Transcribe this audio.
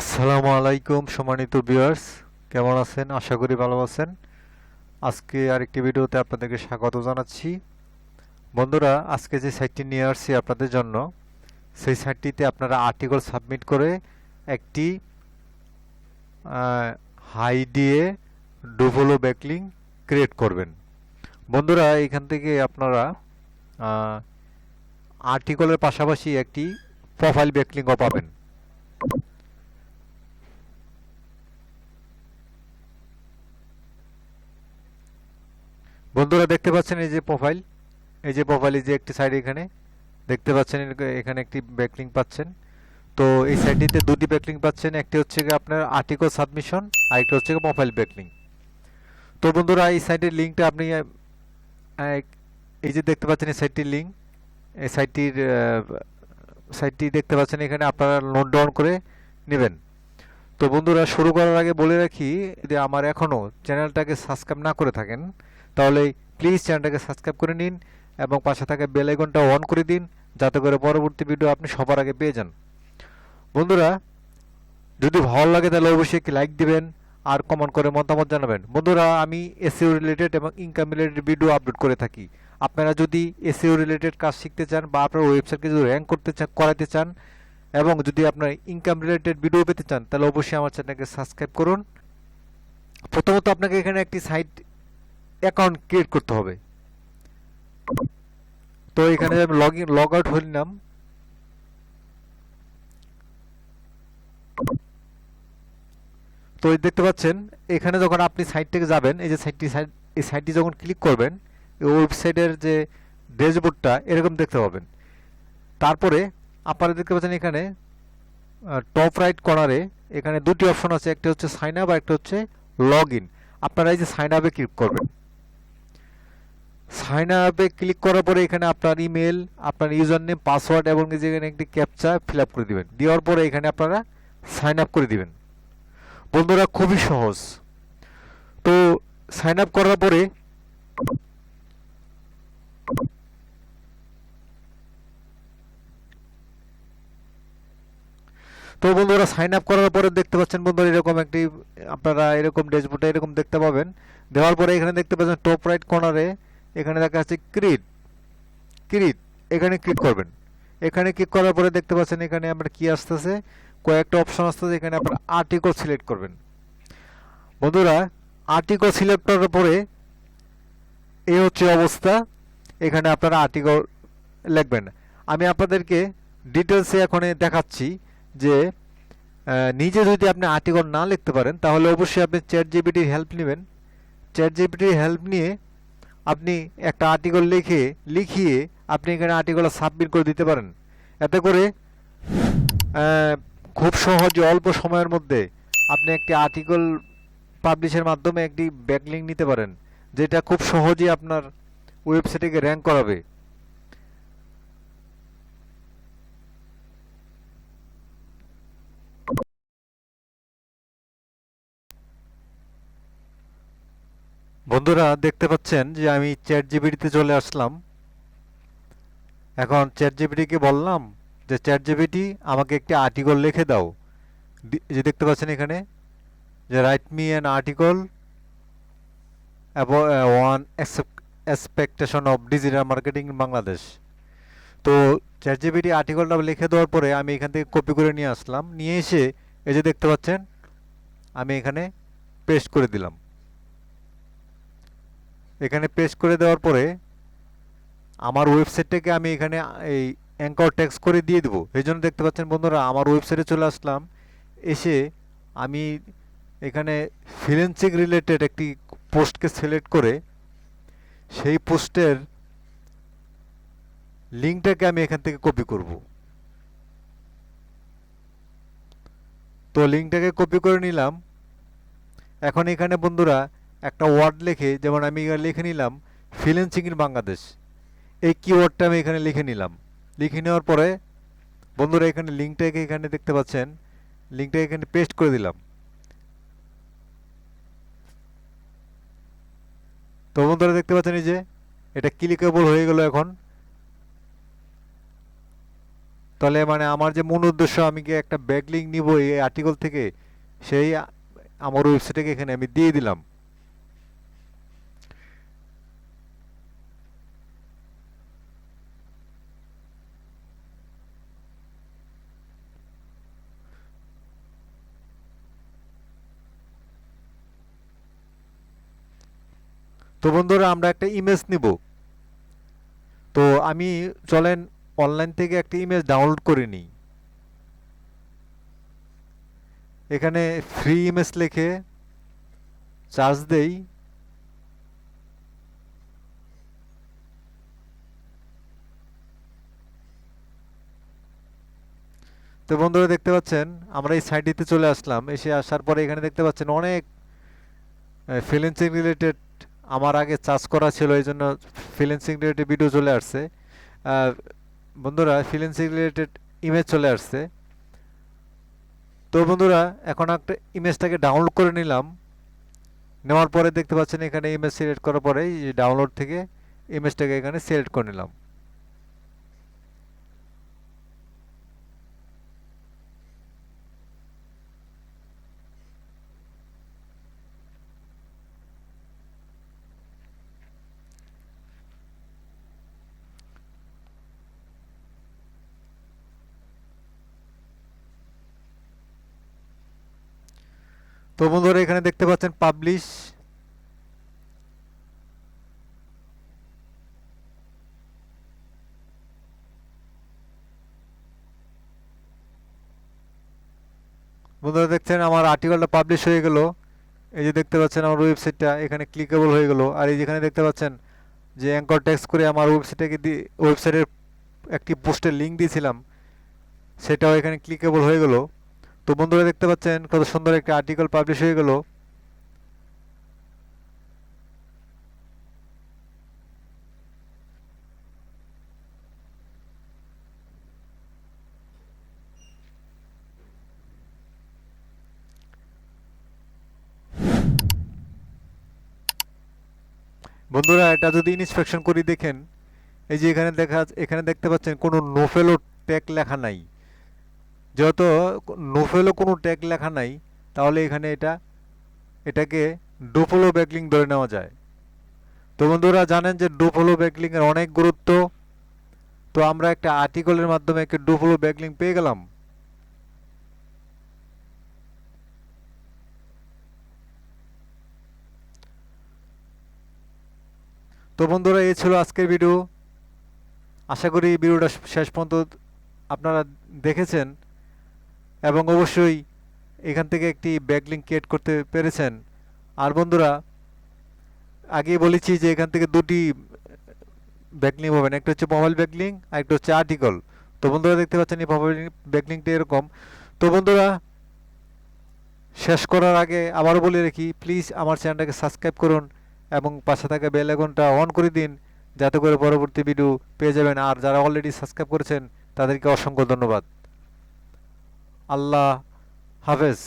আসসালামু আলাইকুম, সম্মানিত ভিউয়ার্স কেমন আছেন? আশা করি ভালো আছেন। আজকে আরেকটি ভিডিওতে আপনাদেরকে স্বাগত জানাচ্ছি। বন্ধুরা, আজকে যে সাইটটি নিয়ে আসছি আপনাদের জন্য, সেই সাইটটিতে আপনারা আর্টিকেল সাবমিট করে একটি হাই দিয়ে ডুবলো ব্যাকলিং ক্রিয়েট করবেন। বন্ধুরা, এখান থেকে আপনারা আর্টিকেলের পাশাপাশি একটি প্রোফাইল ব্যাকলিংও পাবেন। বন্ধুরা দেখতে পাচ্ছেন এই যে প্রোফাইল এই যে প্রোফাইলে যে একটি সাইড এখানে। দেখতে পাচ্ছেন এখানে একটি ব্যাকলিং পাচ্ছেন। তো এই সাইডটিতে দুটি ব্যাকলিং পাচ্ছেন। একটি হচ্ছে গিয়ে আপনার আর্টিকেল সাবমিশন আর একটি হচ্ছে প্রোফাইল ব্যাকলিং তো বন্ধুরা, এই সাইটের লিঙ্কটা আপনি এই যে দেখতে পাচ্ছেন এই সাইটটির লিঙ্ক এই সাইটটির সাইটটি দেখতে পাচ্ছেন এখানে আপনারা নোট ডাউন করে নেবেন। তো বন্ধুরা, শুরু করার আগে বলে রাখি যদি আমার এখনও চ্যানেলটাকে সাবস্ক্রাইব না করে থাকেন। তাহলে প্লিজ চ্যানেলটাকে সাবস্ক্রাইব করে নিন এবং পাশে থাকা বেল আইকনটা অন করে দিন, যাতে করে পরবর্তী ভিডিও আপনি সবার আগে পেয়ে যান। বন্ধুরা, যদি ভালো লাগে তাহলে অবশ্যই একটি লাইক দিবেন আর কমেন্ট করে মতামত জানাবেন। বন্ধুরা, আমি এসিও রিলেটেড এবং ইনকাম রিলেটেড ভিডিও আপলোড করে থাকি। আপনারা যদি এসিও রিলেটেড কাজ শিখতে চান বা আপনার ওয়েবসাইটকে যদি র্যাঙ্ক করতে চান করাতে চান এবং যদি আপনার ইনকাম রিলেটেড ভিডিও পেতে চান, তাহলে অবশ্যই আমার চ্যানেলকে সাবস্ক্রাইব করুন। প্রথমত আপনাকে এখানে একটি সাইট অ্যাকাউন্ট ক্রিয়েট করতে হবে। তো এখানে আমি লগ ইন লগ আউট নিলাম। তো দেখতে পাচ্ছেন, এখানে যখন আপনি সাইট থেকে যাবেন, এই যে সাইটটি সাইট এই সাইটটি যখন ক্লিক করবেন ওয়েবসাইটের যে ড্যাশবোর্ডটা এরকম দেখতে পাবেন। তারপরে আপনারা দেখতে পাচ্ছেন এখানে টপ রাইট কর্নারে এখানে দুটি অপশন আছে, একটা হচ্ছে সাইন আপ আর একটা হচ্ছে লগ ইন আপনারা এই যে সাইন আপে ক্লিক করবেন। সাইন আপে ক্লিক করার পরে এখানে আপনার ইমেল আপনার ইউজার নেম পাসওয়ার্ড এবং এখানে একটি ক্যাপচা ফিল আপ করে দিবেন। দেওয়ার পরে এখানে আপনারা সাইন আপ করে দিবেন। বন্ধুরা, খুবই সহজ। তো সাইন আপ করার পরে তো বন্ধুরা সাইন আপ করার পরে দেখতে পাচ্ছেন বন্ধুরা, এরকম একটি আপনারা এরকম ড্যাশবোর্ডে এরকম দেখতে পাবেন। দেওয়ার পরে এখানে দেখতে পাচ্ছেন টপ রাইট কর্নারে এখানে দেখা যাচ্ছে ক্রিট। ক্রিট, এখানে ক্লিক করবেন। এখানে ক্লিক করার পরে দেখতে পাচ্ছেন এখানে আপনার কি আসতেছে? কয়েকটা অপশন আসতেছে, এখানে আপনার আর্টিকেল সিলেক্ট করবেন। বন্ধুরা আর্টিকেল সিলেক্ট করার পরে এই হচ্ছে অবস্থা। এখানে আপনারা আর্টিকেল লিখবেন। আমি আপনাদেরকে ডিটেলসে এখন দেখাচ্ছি যে নিজে যদি আপনি আর্টিকেল না লিখতে পারেন, তাহলে অবশ্যই আপনি চ্যাট জিবিটির হেল্প নেবেন। চ্যাট জিবিটির হেল্প নিয়ে আপনি একটা আর্টিকল লিখে, লিখিয়ে আপনি এখানে আর্টিকল সাবমিট করে দিতে পারেন। এতে করে খুব সহজে অল্প সময়ের মধ্যে আপনি একটি আর্টিকল পাবলিশের মাধ্যমে একটি ব্যাকলিং নিতে পারেন, যেটা খুব সহজেই আপনার ওয়েবসাইটকে র্যাঙ্ক করাবে। বন্ধুরা দেখতে পাচ্ছেন যে আমি চ্যাট জিবিটিতে চলে আসলাম। এখন চ্যাট জিবিটিকে বললাম যে চ্যাট জিবিটি আমাকে একটি আর্টিকেল লিখে দাও। যে দেখতে পাচ্ছেন এখানে, যে write me an article on expectation of digital marketing Bangladesh তো চ্যাট জিবিটি আর্টিকেলটা লিখে দেওয়ার পরে আমি এখান থেকে কপি করে নিয়ে আসলাম। নিয়ে এসে এই যে দেখতে পাচ্ছেন, আমি এখানে পেস্ট করে দিলাম। এখানে পেস্ট করে দেওয়ার পরে আমার ওয়েবসাইটটাকে আমি এখানে, এই অ্যাঙ্কর ট্যাক্স করে দিয়ে দেবো। এই জন্য দেখতে পাচ্ছেন বন্ধুরা, আমার ওয়েবসাইটে চলে আসলাম। এসে আমি এখানে ফিলেন্সিং রিলেটেড একটি পোস্টকে সিলেক্ট করে সেই পোস্টের লিঙ্কটাকে আমি এখান থেকে কপি করব। তো লিঙ্কটাকে কপি করে নিলাম। এখন এখানে বন্ধুরা একটা ওয়ার্ড লিখে, যেমন আমি এখানে লিখে নিলাম ফ্রিল্যান্সিং ইন বাংলাদেশ এই কিওয়ার্ডটা আমি এখানে লিখে নিলাম। লিখে নেওয়ার পরে, বন্ধুরা এখানে লিঙ্কটাকে এখানে দেখতে পাচ্ছেন লিঙ্কটা এখানে পেস্ট করে দিলাম। তো বন্ধুরা দেখতে পাচ্ছেন এই যে, এটা ক্লিকেবল হয়ে গেল এখন। তাহলে মানে আমার যে মূল উদ্দেশ্য, আমি কি একটা ব্যাকলিং নিব এই আর্টিকেল থেকে? সেই আমার ওয়েবসাইটে এখানে আমি দিয়ে দিলাম। তো বন্ধুরা, আমরা একটা ইমেজ নিব। তো আমি, চলেন অনলাইন থেকে একটা ইমেজ ডাউনলোড করে নিই। এখানে ফ্রি ইমেজ লিখে চার্জ দেই। তো বন্ধুরা, দেখতে পাচ্ছেন, আমরা এই সাইটটিতে চলে আসলাম। এসে আসার পরে এখানে দেখতে পাচ্ছেন অনেক ফ্রিল্যান্সিং রিলেটেড আমার আগে চার্জ করা ছিল, এই জন্য ফিলেন্সিং রিলেটেড ভিডিও চলে আসছে। বন্ধুরা ফিলেন্সিং রিলেটেড ইমেজ চলে আসছে। তো বন্ধুরা, এখন একটা ইমেজটাকে ডাউনলোড করে নিলাম। নেওয়ার পরে দেখতে পাচ্ছেন এখানে ইমেজ সিলেক্ট করার পরে ডাউনলোড থেকে ইমেজটাকে এখানে সিলেক্ট করে নিলাম। তো বন্ধুরা, এখানে দেখতে পাচ্ছেন পাবলিশ বন্ধুরা, দেখছেন আমার আর্টিকেলটা পাবলিশ হয়ে গেল। এই যে দেখতে পাচ্ছেন আমার ওয়েবসাইটটা এখানে ক্লিকেবল হয়ে গেল। আর এই যেখানে দেখতে পাচ্ছেন যে অ্যাঙ্কর টেক্সট করে আমার ওয়েবসাইটটাকে দিয়ে ওয়েবসাইটের একটি পোস্টের লিঙ্ক দিয়েছিলাম, সেটাও এখানে ক্লিকেবল হয়ে গেল। তো বন্ধুরা দেখতে পাচ্ছেন কত সুন্দর একটা আর্টিকেল পাবলিশ হয়ে গেল। বন্ধুরা এটা যদি ইন্সপেকশন করি দেখেন, এই যে এখানে দেখা এখানে দেখতে পাচ্ছেন কোনো নোফেলো ট্যাগ লেখা নাই। যেহেতু নোফেলো কোনো ট্যাগ লেখা নাই, তাহলে এখানে এটা, এটাকে ডোফলো ব্যাকলিং ধরে নেওয়া যায়। তো বন্ধুরা জানেন যে ডোফলো ব্যাকলিং এর অনেক গুরুত্ব। তো আমরা একটা আর্টিকলের মাধ্যমে একটা ডোফলো ব্যাকলিং পেয়ে গেলাম। তো বন্ধুরা এই ছিল আজকের ভিডিও। আশা করি ভিডিওটা শেষ পর্যন্ত আপনারা দেখেছেন। এবং অবশ্যই এখান থেকে একটি ব্যাকলিং ক্রিয়েট করতে পেরেছেন। আর বন্ধুরা, আগে বলেছি যে এখান থেকে দুটি ব্যাকলিং পাবেন। একটা হচ্ছে মোবাইল ব্যাকলিং আর একটা হচ্ছে আর্টিকল তো বন্ধুরা দেখতে পাচ্ছেন এই মোবাইল ব্যাকলিংটা এরকম। তো বন্ধুরা, শেষ করার আগে আবারও বলে রাখি প্লিজ আমার চ্যানেলটাকে সাবস্ক্রাইব করুন এবং পাশে থাকা বেল আইকনটা অন করে দিন, যাতে করে পরবর্তী ভিডিও পেয়ে যাবেন। আর যারা অলরেডি সাবস্ক্রাইব করেছেন, তাদেরকে অসংখ্য ধন্যবাদ। আল্লাহ হাফেজ।